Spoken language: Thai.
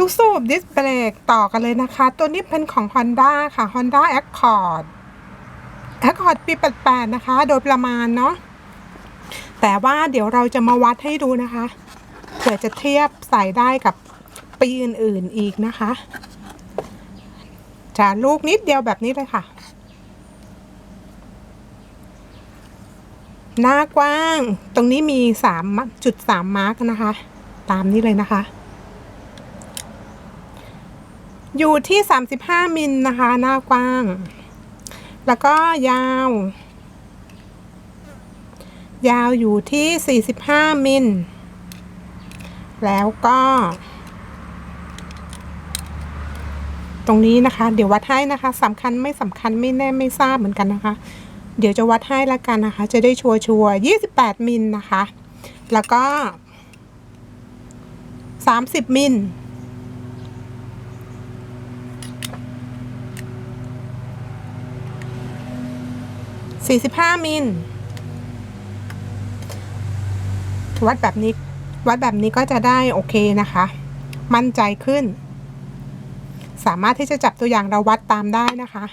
ลูกสูบดิสเบรกต่อกันเลยนะคะ ตัวนี้เป็นของ Honda ค่ะ Honda Accord Accord ปี 88 นะคะ โดยประมาณเนาะแต่ว่าเดี๋ยวเราจะมาวัดให้ดูนะคะเผื่อจะเทียบใส่ได้กับปีอื่นๆอีกนะคะ จะลูกนิดเดียวแบบนี้เลยค่ะ หน้ากว้างตรงนี้มี3จุด3มาร์กนะคะ ตามนี้เลยนะคะ อยู่ที่ 35 มิลนะคะ หน้ากว้าง แล้วก็ยาว ยาวอยู่ที่ 45 มิล แล้วก็ ตรงนี้นะคะ เดี๋ยววัดให้นะคะสำคัญไม่สำคัญไม่แน่ไม่ทราบเหมือนกันนะคะ เดี๋ยวจะวัดให้แล้วกันนะคะ จะได้ชัวร์ชัวร์28 มิลนะคะ แล้วก็ 30 มิล 45 มิล วัดแบบนี้ วัดแบบนี้ก็จะได้โอเคนะคะ มั่นใจขึ้น สามารถที่จะจับตัวอย่างเราวัดตามได้นะคะ